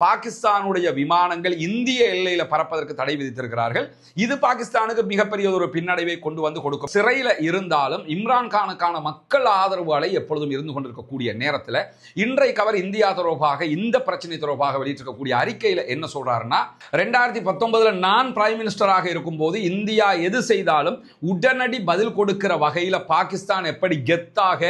பாகிஸ்தானுடைய விமானங்கள் இந்திய எல்லையில பறப்பதற்கு தடை விதித்திருக்கிறார்கள். இது பாகிஸ்தானுக்கு மிகப்பெரிய ஒரு பின்னடைவை கொண்டு வந்து கொடுக்கும். சிறையில இருந்தாலும் இம்ரான் கானுக்கான மக்கள் ஆதரவு அலை எப்பொழுதும் இருந்து கொண்டிருக்கக்கூடிய நேரத்தில் இன்றைக்கு அவர் இந்தியா தொடர்பாக இந்த பிரச்சனை தொடர்பாக வெளியிட்டிருக்கக்கூடிய அறிக்கையில என்ன சொல்றாருன்னா ரெண்டாயிரத்தி பத்தொன்பதுல நான் பிரைம் மினிஸ்டராக இருக்கும்போது இந்தியா எது செய்தாலும் உடனடி பதில் கொடுக்கிற வகையில பாகிஸ்தான் எப்படி கெத்தாக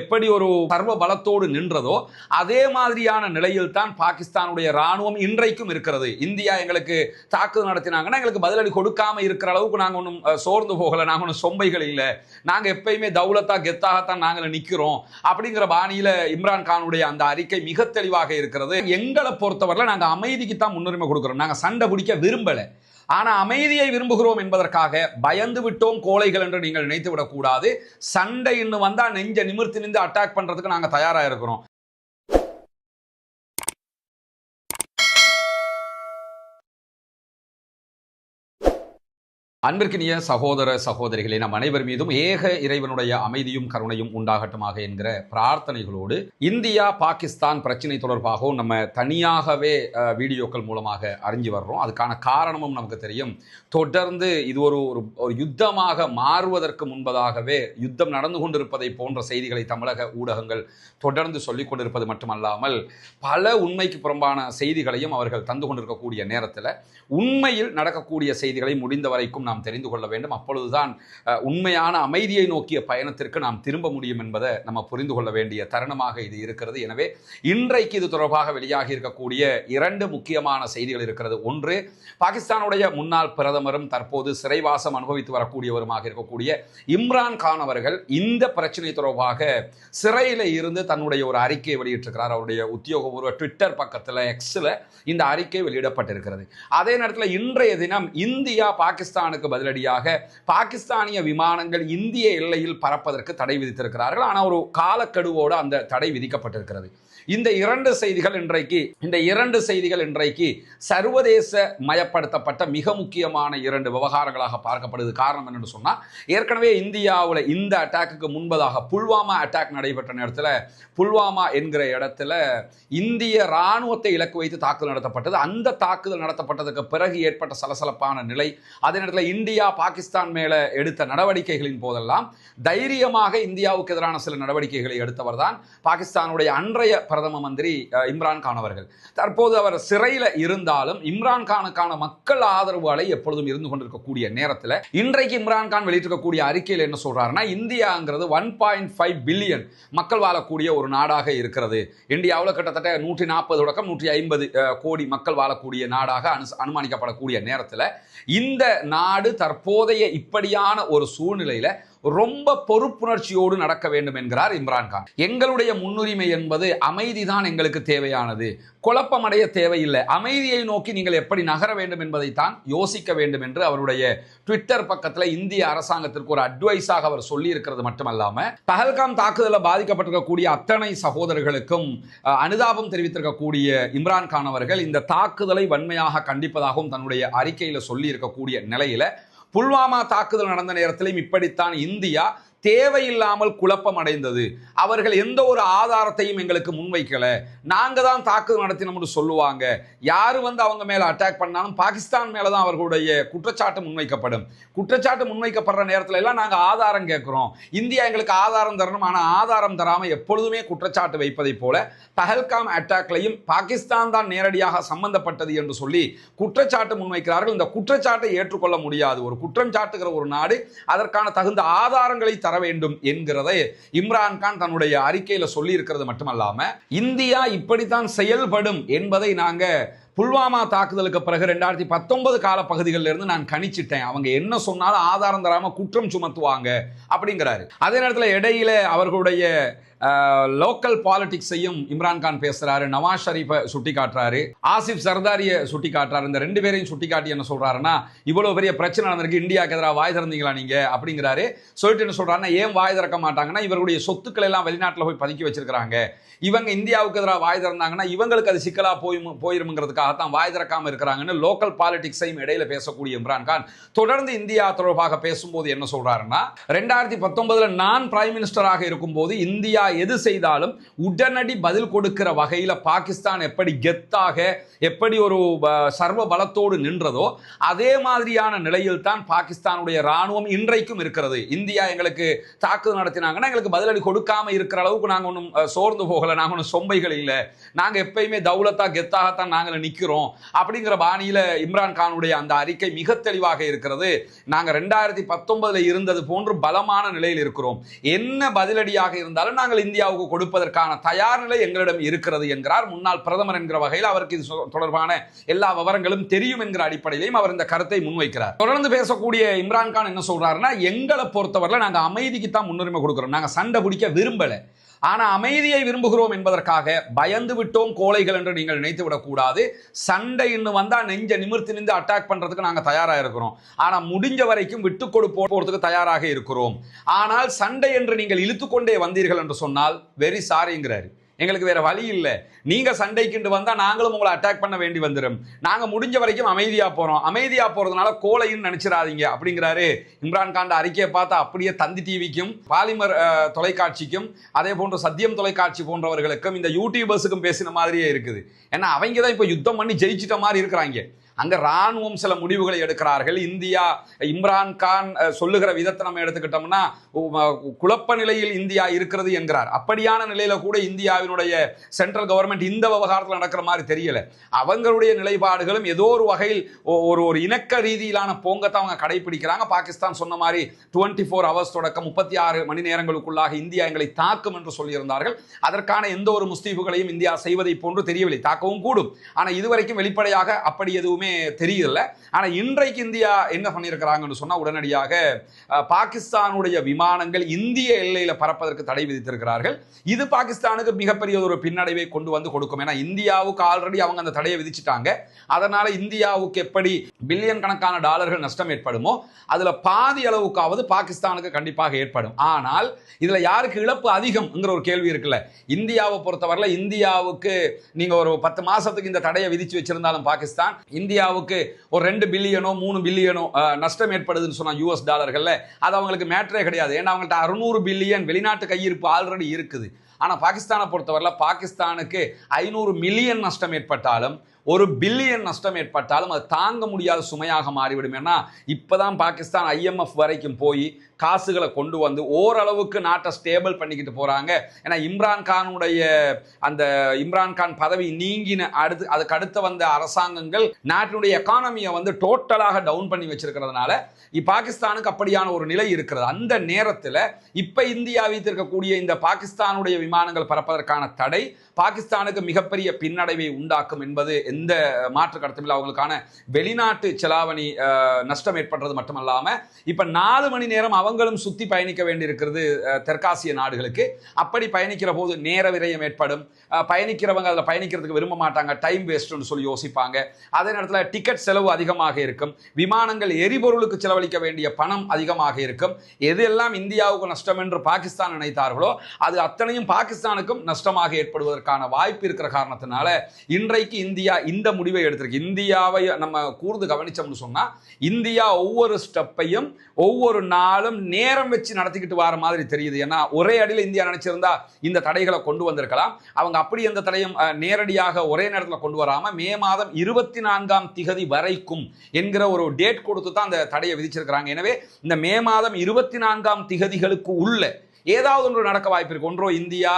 எப்படி ஒரு சர்வ பலத்தோடு நின்றதோ அதே மாதிரியான நிலையில் தான் பாகிஸ்தானுடைய ராணுவம் இன்றைக்கும் இருக்கிறது. இந்தியா எங்களுக்கு தாக்குதல் நடத்தினாங்கன்னா எங்களுக்கு பதிலடி கொடுக்காம இருக்கிற அளவுக்கு நாங்கள் ஒன்றும் சோர்ந்து போகலை. நாங்கள் ஒன்றும் சொம்பைகள் இல்லை. நாங்கள் எப்பயுமே தௌலத்தா கெத்தாகத்தான் நாங்கள் நிற்கிறோம் அப்படிங்கிற பாணியில் இம்ரான் கானுடைய அந்த அறிக்கை மிக தெளிவாக இருக்கிறது. எங்களை பொறுத்தவரையில் நாங்கள் அமைதிக்கு தான் முன்னுரிமை கொடுக்குறோம். நாங்கள் சண்டை பிடிக்க விரும்பலை. ஆனால் அமைதியை விரும்புகிறோம் என்பதற்காக பயந்து விட்டோம் கோழைகள் என்று நீங்கள் நினைத்து விடக்கூடாது சண்டை இன்னும் வந்தால் நெஞ்ச நிமிர்த்தி நின்று அட்டாக் பண்ணுறதுக்கு நாங்கள் தயாராக இருக்கிறோம். அன்பிற்கினிய சகோதர சகோதரிகளே நம் அனைவர் மீதும் ஏக இறைவனுடைய அமைதியும் கருணையும் உண்டாகட்டுமாக என்கிற பிரார்த்தனைகளோடு இந்தியா பாகிஸ்தான் பிரச்சனை தொடர்பாகவும் நம்ம தனியாகவே வீடியோக்கள் மூலமாக அறிஞ்சு வர்றோம். அதுக்கான காரணமும் நமக்கு தெரியும். தொடர்ந்து இது ஒரு ஒரு- ஒரு யுத்தமாக மாறுவதற்கு முன்பதாகவே யுத்தம் நடந்து கொண்டிருப்பதை போன்ற செய்திகளை தமிழக ஊடகங்கள் தொடர்ந்து சொல்லிக் கொண்டிருப்பது மட்டுமல்லாமல் பல உண்மைக்கு புறம்பான செய்திகளையும் அவர்கள் தந்து கொண்டிருக்கக்கூடிய நேரத்தில் உண்மையில் நடக்கக்கூடிய செய்திகளை முடிந்த வரைக்கும் நாம் தெரிந்து கொள்ள வேண்டும். அப்பொழுதுதான் உண்மையான அமைதியை நோக்கிய பயணத்திற்கு நாம் திரும்ப முடியும் என்பதை நம்ம புரிந்து கொள்ள வேண்டிய தருணமாக இது இருக்கிறது. எனவே இன்றைக்கு இது தொடர்பாக வெளியாகி இருக்கக்கூடிய இரண்டு முக்கியமான செய்திகள் இருக்கிறது. ஒன்று பாகிஸ்தானுடைய முன்னாள் பிரதமரும் தற்போது சிறைவாசம் அனுபவித்து வரக்கூடியவருமாக இருக்கக்கூடிய இம்ரான் கான் அவர்கள் இந்த பிரச்சனை தொடர்பாக சிறையில் இருந்து தன்னுடைய ஒரு அறிக்கையை வெளியிட்டிருக்கிறார். அவருடைய உத்தியோகபூர்வ ட்விட்டர் பக்கத்தில் எக்ஸில் இந்த அறிக்கை வெளியிடப்பட்டிருக்கிறது. அதே நேரத்தில் இன்றைய தினம் இந்தியா பாகிஸ்தானுக்கு பதிலடியாக பாகிஸ்தானிய விமானங்கள் இந்திய எல்லையில் பறப்பதற்கு தடை விதித்திருக்கிறார்கள். ஆனால் ஒரு காலக்கெடுவோடு அந்த தடை விதிக்கப்பட்டிருக்கிறது. இந்த இரண்டு செய்திகள் இன்றைக்கு இந்த இரண்டு செய்திகள் இன்றைக்கு சர்வதேச மயப்படுத்தப்பட்ட மிக முக்கியமான இரண்டு விவகாரங்களாக பார்க்கப்படுது. காரணம் என்னன்னு சொன்னால் ஏற்கனவே இந்தியாவில் இந்த அட்டாக்குக்கு முன்பதாக புல்வாமா அட்டாக் நடைபெற்ற நேரத்தில் புல்வாமா என்கிற இடத்துல இந்திய ராணுவத்தை இலக்கு வைத்து தாக்குதல் நடத்தப்பட்டது. அந்த தாக்குதல் நடத்தப்பட்டதுக்கு பிறகு ஏற்பட்ட சலசலப்பான நிலை அதே நேரத்தில் இந்தியா பாகிஸ்தான் மேலே எடுத்த நடவடிக்கைகளின் போதெல்லாம் தைரியமாக இந்தியாவுக்கு எதிரான சில நடவடிக்கைகளை எடுத்தவர் தான் பாகிஸ்தானுடைய அன்றைய பிரதம மந்திரி இம்ரான்கான் இம்ரான் கான் அவர்கள். தற்போது அவர் சிறையில் இருந்தாலும் இம்ரான்கானுக்கான மக்கள் ஆதரவு அலை எப்பொழுதும் இருந்து கொண்டிருக்கக்கூடிய நேரத்தில் இன்றைக்கு இம்ரான்கான் வெளியிட்டிருக்கக்கூடிய அறிக்கையில் என்ன சொல்றாருன்னா இந்தியாங்கிறது ஒன் பாயிண்ட் ஃபைவ் பில்லியன் மக்கள் வாழக்கூடிய ஒரு நாடாக இருக்கிறது. இந்தியாவில் கிட்டத்தட்ட நூற்றி நாற்பது தொடக்கம் நூற்றி ஐம்பது கோடி மக்கள் வாழக்கூடிய நாடாக அனு அனுமானிக்கப்படக்கூடிய நேரத்தில் இந்த நாடு தற்போதைய இப்படியான ஒரு சூழ்நிலையில் ரொம்ப பொறுப்புணர்ச்சியோடு நடக்க வேண்டும் என்கிறார் இம்ரான்கான் எங்களுடைய முன்னுரிமை என்பது அமைதிதான் எங்களுக்கு தேவையானது. குழப்பமடைய தேவையில்லை. அமைதியை நோக்கி நீங்கள் எப்படி நகர வேண்டும் என்பதைத்தான் யோசிக்க வேண்டும் என்று அவருடைய ட்விட்டர் பக்கத்தில் இந்திய அரசாங்கத்திற்கு ஒரு அட்வைஸாக அவர் சொல்லி இருக்கிறது மட்டுமல்லாம பஹல்காம் தாக்குதலில் பாதிக்கப்பட்டிருக்கக்கூடிய அத்தனை சகோதரர்களுக்கும் அனுதாபம் தெரிவித்திருக்கக்கூடிய இம்ரான்கான் அவர்கள் இந்த தாக்குதலை வன்மையாக கண்டிப்பதாகவும் தன்னுடைய அறிக்கையில் சொல்லி இருக்கக்கூடிய புல்வாமா தாக்குதல் நடந்த நேரத்திலும் இப்படித்தான் இந்தியா தேவையில்லாமல் குழப்பம் அடைந்தது. அவர்கள் எந்த ஒரு ஆதாரத்தையும் எங்களுக்கு முன்வைக்கல. நாங்க தான் தாக்குதல் நடத்தினோம்னு சொல்லுவாங்க. யாரு வந்து அவங்க மேல அட்டாக் பண்ணாலும் பாகிஸ்தான் மேல தான் அவர்களுடைய குற்றச்சாட்டு முன்வைக்கப்படும். குற்றச்சாட்டு முன்வைக்கப்படுற நேரத்துல எல்லாம் நாங்க ஆதாரம் கேட்கிறோம். இந்தியா எங்களுக்கு ஆதாரம் தரணும். ஆனா ஆதாரம் தராம எப்பொழுதுமே குற்றச்சாட்டு வைப்பதை போல பஹல்காம் அட்டாக்லையும் பாகிஸ்தான் தான் நேரடியாக சம்பந்தப்பட்டது என்று சொல்லி குற்றச்சாட்டு முன்வைக்கிறார்கள். இந்த குற்றச்சாட்டை ஏற்றுக்கொள்ள முடியாது. ஒரு குற்றம் சாட்டுகிற ஒரு நாடு அதற்கான தகுந்த ஆதாரங்களை தர வேண்டும் என்கிறதை இம்ரான் கான் தன்னுடைய அறிக்கையில சொல்லி இருக்கிறது மட்டுமல்லாம இந்தியா இப்படித்தான் செயல்படும் என்பதை நாங்க புல்வாமா தாக்குதலுக்கு பிறகு ரெண்டாயிரத்தி பத்தொன்பது கால பகுதிகளில் இருந்து நான் கணிச்சிட்டேன். அவங்க என்ன சொன்னாலும் ஆதாரம் தராம குற்றம் சுமத்துவாங்க அப்படிங்கிறாரு. அதே நேரத்தில் இடையில அவர்களுடைய லோக்கல் பாலிடிக்ஸையும் இம்ரான்கான் பேசுறாரு நவாஸ் ஷரீஃபை சுட்டி காட்டுறாரு ஆசிப் சர்தாரியை சுட்டி காட்டுறாரு இந்த ரெண்டு பேரையும் சுட்டி காட்டி என்ன சொல்றாருன்னா இவ்வளவு பெரிய பிரச்சனை நடந்திருக்கு இந்தியாவுக்கு எதிராக வாய் திறந்தீங்களா நீங்க? அப்படிங்கிறாரு. சொல்லிட்டு என்ன சொல்றாருன்னா ஏன் வாய் திறக்க மாட்டாங்கன்னா இவருடைய சொத்துக்கள் எல்லாம் வெளிநாட்டில் போய் பதுக்கி வச்சிருக்கிறாங்க. இவங்க இந்தியாவுக்கு எதிராக வாய் திறந்தாங்கன்னா இவங்களுக்கு அது சிக்கலாக போய் போயிருங்கிறதுக்காகத்தான் வாய் திறக்காமல் இருக்கிறாங்கன்னு லோக்கல் பாலிடிக்ஸையும் இடையில பேசக்கூடிய இம்ரான்கான் தொடர்ந்து இந்தியா தொடர்பாக பேசும்போது என்ன சொல்றாருன்னா ரெண்டாயிரத்தி பத்தொன்பதுல நான் பிரைம் மினிஸ்டராக இருக்கும்போது இந்தியா எது செய்தாலும் உடனடி பதில் கொடுக்கிற வகையில் பாகிஸ்தான் எப்படி கெத்தாக எப்படி ஒரு சர்வ பலத்தோடு நின்றதோ அதே மாதிரியான நிலையில் தான் பாகிஸ்தானுடைய ராணுவம் இன்றைக்கும் இருக்கிறது. இந்தியா எங்களுக்கு தாக்குதல் நடத்தினாங்கன்னா எங்களுக்கு பதிலடி கொடுக்காம இருக்கிற அளவுக்கு நாங்கள் ஒன்றும் சோர்ந்து போகலை. நாங்கள் ஒன்றும் சொம்பைகள் இல்லை. நாங்கள் எப்பயுமே தௌலத்தா கெத்தாகத்தான் நாங்கள் நிற்கிறோம் அப்படிங்கிற பாணியில் இம்ரான் கானுடைய அந்த அறிக்கை மிக தெளிவாக இருக்கிறது. நாங்கள் ரெண்டாயிரத்தி பத்தொன்பதில் இருந்தது போன்று பலமான நிலையில் இருக்கிறோம். என்ன பதிலடியாக இருந்தாலும் நாங்கள் இந்தியாவுக்கு கொடுப்பதற்கான தயார் நிலை எங்களிடம் இருக்கிறது என்கிறார். முன்னாள் பிரதமர் என்கிற வகையில் அவருக்கு இது தொடர்பான எல்லா விவரங்களும் தெரியும் என்கிற அடிப்படையிலையும் அவர் இந்த கருத்தை முன்வைக்கிறார். தொடர்ந்து பேசக்கூடிய இம்ரான்கான் என்ன சொல்றாருன்னா எங்களை பொறுத்தவரையில நாங்கள் அமைதிக்கு தான் முன்னுரிமை கொடுக்கிறோம். நாங்க சண்டை பிடிக்க விரும்பலை. ஆனா அமைதியை விரும்புகிறோம் என்பதற்காக பயந்து விட்டோம் கோழைகள் என்று நீங்கள் நினைத்து விடக்கூடாது சண்டை இன்னும் வந்தா நெஞ்ச நிமிர்த்தி நின்று அட்டாக் பண்றதுக்கு நாங்க தயாரா இருக்கிறோம். ஆனா முடிஞ்ச வரைக்கும் விட்டு கொடுப்போம் போறதுக்கு தயாராக இருக்கிறோம். ஆனால் சண்டை என்று நீங்கள் இழுத்துக்கொண்டே வந்தீர்கள் என்று சொன்னால் வெரி சாரிங்கிறாரு எங்களுக்கு வேற வழி இல்லை. நீங்க சண்டைக்குண்டு வந்தா நாங்களும் உங்களை அட்டாக் பண்ண வேண்டி வந்துடும் நாங்க முடிஞ்ச வரைக்கும் அமைதியா போறோம். அமைதியா போறதுனால கோலையும் நினைச்சிடாதீங்க அப்படிங்கிறாரு இம்ரான் கான் அறிக்கையை பார்த்தா அப்படியே தந்தி டிவிக்கும் பாலிமர் தொலைக்காட்சிக்கும் அதே போன்று சத்தியம் தொலைக்காட்சி போன்றவர்களுக்கும் இந்த யூடியூபர்ஸுக்கும் பேசின மாதிரியே இருக்குது. ஏன்னா அவங்க தான் இப்போ யுத்தம் பண்ணி ஜெயிச்சிட்ட மாதிரி இருக்கிறாங்க. அங்கே ராணுவம் சில முடிவுகளை எடுக்கிறார்கள். இந்தியா இம்ரான் கான் சொல்லுகிற விதத்தை நம்ம எடுத்துக்கிட்டோம்னா குழப்ப நிலையில் இந்தியா இருக்கிறது என்கிறார். அப்படியான நிலையில கூட இந்தியாவினுடைய சென்ட்ரல் கவர்மெண்ட் இந்த விவகாரத்தில் நடக்கிற மாதிரி தெரியல. அவங்களுடைய நிலைப்பாடுகளும் ஏதோ ஒரு வகையில் ஒரு ஒரு இணக்க ரீதியிலான போங்கத்தை அவங்க கடைபிடிக்கிறாங்க பாகிஸ்தான் சொன்ன மாதிரி டுவெண்ட்டி ஃபோர் ஹவர்ஸ் தொடக்கம் முப்பத்தி ஆறு மணி நேரங்களுக்குள்ளாக இந்தியா எங்களை தாக்கும் என்று சொல்லியிருந்தார்கள். அதற்கான எந்த ஒரு முஸ்தீபுகளையும் இந்தியா செய்வதை போன்று தெரியவில்லை. தாக்கவும் கூடும். ஆனால் இதுவரைக்கும் வெளிப்படையாக அப்படி எதுவுமே ஒன்றுமே தெரியல. ஆனால் இன்றைக்கு இந்தியா என்ன பண்ணியிருக்கிறாங்கன்னு சொன்னால் உடனடியாக பாகிஸ்தானுடைய விமானங்கள் இந்திய எல்லையில் பறப்பதற்கு தடை விதித்திருக்கிறார்கள். இது பாகிஸ்தானுக்கு மிகப்பெரிய ஒரு பின்னடைவை கொண்டு வந்து கொடுக்கும். ஏன்னா இந்தியாவுக்கு ஆல்ரெடி அவங்க அந்த தடையை விதிச்சிட்டாங்க. அதனால இந்தியாவுக்கு எப்படி பில்லியன் கணக்கான டாலர்கள் நஷ்டம் ஏற்படுமோ அதில் பாதி அளவுக்காவது பாகிஸ்தானுக்கு கண்டிப்பாக ஏற்படும். ஆனால் இதில் யாருக்கு இழப்பு அதிகம்ங்கிற ஒரு கேள்வி இருக்குல்ல. இந்தியாவை பொறுத்தவரையில் இந்தியாவுக்கு நீங்கள் ஒரு பத்து மாதத்துக்கு இந்த தடையை விதித்து வச்சிருந்தாலும் பாகிஸ்தான் இந்தியாவுக்கு ஒரு ரெண்டு பில்லியனோ மூணு பில்லியனோ நஷ்டம் ஏற்படுதுன்னு சொன்னால் யூஎஸ் டாலர்கள்ல அது அவங்களுக்கு மேட்டரே கிடையாது. ஏன்னா அவங்கள்ட்ட அறுநூறு பில்லியன் வெளிநாட்டு கையிருப்பு ஆல்ரெடி இருக்குது. ஆனால் பாகிஸ்தானை பொறுத்தவரையில பாகிஸ்தானுக்கு ஐநூறு மில்லியன் நஷ்டம் ஏற்பட்டாலும் ஒரு பில்லியன் நஷ்டம் ஏற்பட்டாலும் அது தாங்க முடியாத சுமையாக மாறிவிடும். ஏன்னா இப்பதான் பாகிஸ்தான் ஐஎம்எஃப் வரைக்கும் போய் காசுகளை கொண்டு வந்து ஓரளவுக்கு நாட்டை ஸ்டேபிள் பண்ணிக்கிட்டு போகிறாங்க ஏன்னா இம்ரான் கானுடைய அந்த இம்ரான் கான் பதவி நீங்கின அடுத்து அதுக்கு அடுத்து வந்த அரசாங்கங்கள் நாட்டினுடைய எக்கானமியை வந்து டோட்டலாக டவுன் பண்ணி வச்சிருக்கிறதுனால இ- பாகிஸ்தானுக்கு அப்படியான ஒரு நிலை இருக்கிறது. அந்த நேரத்தில் இப்போ இந்தியா வைத்திருக்கக்கூடிய இந்த பாகிஸ்தானுடைய விமானங்கள் பறப்பதற்கான தடை பாகிஸ்தானுக்கு மிகப்பெரிய பின்னடைவை உண்டாக்கும் என்பது எந்த மாற்று கருத்துமில்லை அவங்களுக்கான வெளிநாட்டு செலாவணி நஷ்டம் ஏற்படுறது மட்டுமல்லாமல் இப்போ நாலு மணி நேரம் அவங்களும் சுத்தி பயணிக்க வேண்டியிருக்கிறது தெற்காசிய நாடுகளுக்கு. அப்படி பயணிக்கிற போது நேர விரயம் ஏற்படும். பயணிக்கிறவங்க அதில் பயணிக்கிறதுக்கு விரும்ப மாட்டாங்க. டைம் வேஸ்ட்னு சொல்லி யோசிப்பாங்க. அதே நேரத்தில் டிக்கெட் செலவு அதிகமாக இருக்கும். விமானங்கள் எரிபொருளுக்கு செலவழிக்க வேண்டிய பணம் அதிகமாக இருக்கும். எதெல்லாம் இந்தியாவுக்கு நஷ்டம் என்று பாகிஸ்தான் நினைத்தார்களோ அது அத்தனையும் பாகிஸ்தானுக்கும் நஷ்டமாக ஏற்படுவதற்கான வாய்ப்பு இருக்கிற காரணத்தினால இன்றைக்கு இந்தியா இந்த முடிவை எடுத்திருக்கு. இந்தியாவை நம்ம கூர்ந்து கவனிச்சோம்னு சொன்னால் இந்தியா ஒவ்வொரு ஸ்டெப்பையும் ஒவ்வொரு நாளும் நேரம் வச்சு நடத்திக்கிட்டு வர மாதிரி தெரியுது. ஏன்னா ஒரே அடியில் இந்தியா நினைச்சிருந்தா இந்த தடைகளை கொண்டு வந்திருக்கலாம். அவங்க அப்படி எந்த தடையும் நேரடியாக ஒரே நேரத்தில் கொண்டு வராம மே மாதம் இருபத்தி நான்காம் திகதி வரைக்கும் என்கிற ஒரு டேட் கொடுத்து தான் அந்த தடையை விதிச்சிருக்கிறாங்க. எனவே இந்த மே மாதம் இருபத்தி நான்காம் திகதிகளுக்கு உள்ள ஏதாவது ஒன்று நடக்க வாய்ப்பு இருக்கு. ஒன்றோ இந்தியா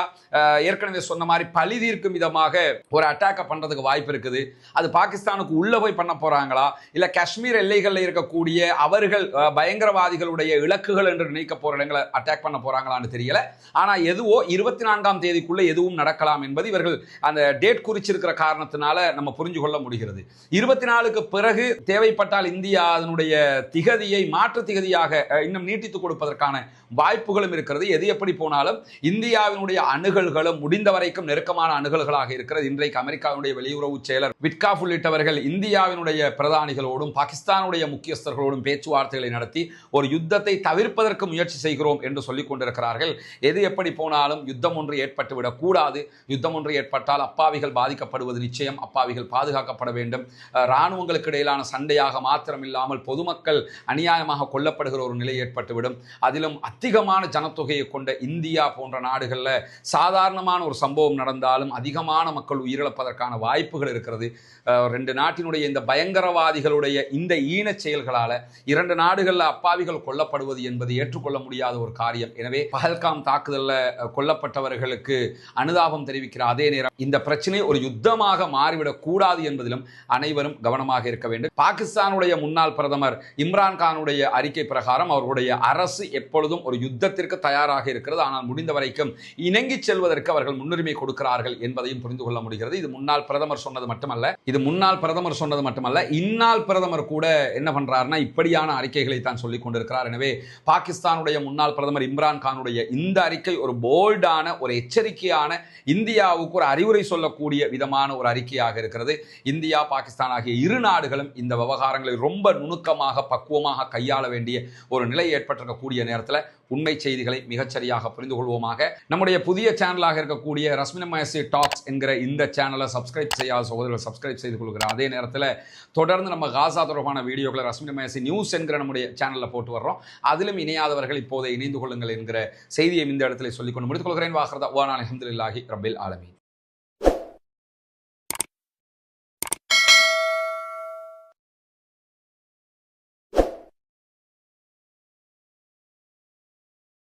ஏற்கனவே சொன்ன மாதிரி பழி தீர்க்கும் விதமாக ஒரு அட்டாக்கை பண்றதுக்கு வாய்ப்பு இருக்குது. அது பாகிஸ்தானுக்கு உள்ள போய் பண்ண போறாங்களா? இல்ல காஷ்மீர் எல்லைகளில் இருக்கக்கூடிய அவர்கள் பயங்கரவாதிகளுடைய இலக்குகள் என்று நினைக்க போற இடங்களை அட்டாக் பண்ண போறாங்களான்னு தெரியல. ஆனா எதுவோ இருபத்தி நான்காம் தேதிக்குள்ள எதுவும் நடக்கலாம் என்பது இவர்கள் அந்த டேட் குறிச்சிருக்கிற காரணத்தினால நம்ம புரிஞ்சு கொள்ள முடிகிறது. இருபத்தி நாலுக்கு பிறகு தேவைப்பட்டால் இந்தியா அதனுடைய திகதியை மாற்று திகதியாக இன்னும் நீட்டித்து கொடுப்பதற்கான வாய்ப்புகளும் இருக்கிறது. எது எப்படி போனாலும் இந்தியாவினுடைய அணுகல்களும் முடிந்த வரைக்கும் நெருக்கமான அணுகல்களாக இருக்கிறது. இன்றைக்கு அமெரிக்காவினுடைய வெளியுறவு செயலர் விட்காஃப் உள்ளிட்டவர்கள் இந்தியாவினுடைய பிரதானிகளோடும் பாகிஸ்தானுடைய முக்கியஸ்தர்களோடும் பேச்சுவார்த்தைகளை நடத்தி ஒரு யுத்தத்தை தவிர்ப்பதற்கு முயற்சி செய்கிறோம் என்று சொல்லிக் கொண்டிருக்கிறார்கள். எது எப்படி போனாலும் யுத்தம் ஒன்று ஏற்பட்டுவிடக் கூடாது யுத்தம் ஒன்று ஏற்பட்டால் அப்பாவிகள் பாதிக்கப்படுவது நிச்சயம். அப்பாவிகள் பாதுகாக்கப்பட வேண்டும். இராணுவங்களுக்கு இடையிலான சண்டையாக மாத்திரமில்லாமல் பொதுமக்கள் அநியாயமாக கொல்லப்படுகிற ஒரு நிலை ஏற்பட்டுவிடும். அதிலும் அதிகமான ஜனத்தொகையை கொண்ட இந்தியா போன்ற நாடுகளில் சாதாரணமான ஒரு சம்பவம் நடந்தாலும் அதிகமான மக்கள் உயிரிழப்பதற்கான வாய்ப்புகள் இருக்கிறது. ரெண்டு நாட்டினுடைய இந்த பயங்கரவாதிகளுடைய இந்த ஈன செயல்களால் இரண்டு நாடுகளில் அப்பாவிகள் கொல்லப்படுவது என்பது ஏற்றுக்கொள்ள முடியாத ஒரு காரியம். எனவே பஹல்காம் தாக்குதலில் கொல்லப்பட்டவர்களுக்கு அனுதாபம் தெரிவிக்கிற அதே நேரம் இந்த பிரச்சனை ஒரு யுத்தமாக மாறிவிடக் கூடாது என்பதிலும் அனைவரும் கவனமாக இருக்க வேண்டும். பாகிஸ்தானுடைய முன்னாள் பிரதமர் இம்ரான் கானுடைய அறிக்கை பிரகாரம் அவர்களுடைய அரசு எப்பொழுதும் ஒரு யுத்தத்திற்கு தயாராக இருக்கிறது. ஆனால் முடிந்த வரைக்கும் இணங்கி செல்வதற்கு அவர்கள் முன்னுரிமை கொடுக்கிறார்கள் என்பதையும் புரிந்து கொள்ள முடிகிறது. இது முன்னாள் பிரதமர் சொன்னது மட்டுமல்ல. இது முன்னாள் பிரதமர் சொன்னது மட்டுமல்ல. இந்நாள் பிரதமர் கூட என்ன பண்றாருன்னா இப்படியான அறிக்கைகளை தான் சொல்லிக் கொண்டிருக்கிறார். எனவே பாகிஸ்தானுடைய முன்னாள் பிரதமர் இம்ரான் கானுடைய இந்த அறிக்கை ஒரு போல்டான ஒரு எச்சரிக்கையான இந்தியாவுக்கு ஒரு அறிவுரை சொல்லக்கூடிய விதமான ஒரு அறிக்கையாக இருக்கிறது. இந்தியா பாகிஸ்தான் ஆகிய இரு நாடுகளும் இந்த விவகாரங்களை ரொம்ப நுணுக்கமாக பக்குவமாக கையாள வேண்டிய ஒரு நிலை ஏற்பட்டிருக்கக்கூடிய நேரத்தில் உண்மை செய்திகளை மிகச்சரியாக புரிந்து கொள்வோமாக நம்முடைய புதிய சேனலாக இருக்கக்கூடிய ரஸ்மினமயசி டாக்ஸ் என்கிற இந்த சேனலை சப்ஸ்கிரைப் செய்யாத சகோதரர்கள் சப்ஸ்கிரைப் செய்து கொள்கிற அதே நேரத்தில் தொடர்ந்து நம்ம காசா தொடர்பான வீடியோக்களை ரஸ்மினமயசி நியூஸ் என்கிற நம்முடைய சேனலில் போட்டு வர்றோம். அதிலும் இணையாதவர்கள் இப்போதை இணைந்து கொள்ளுங்கள் என்கிற செய்தியை இந்த இடத்துல சொல்லிக்கொண்டு முடித்துக் கொள்கிறேன். வாகரதா ஓனான் அஹமதுல்லாஹி ரபில் ஆலமீன்.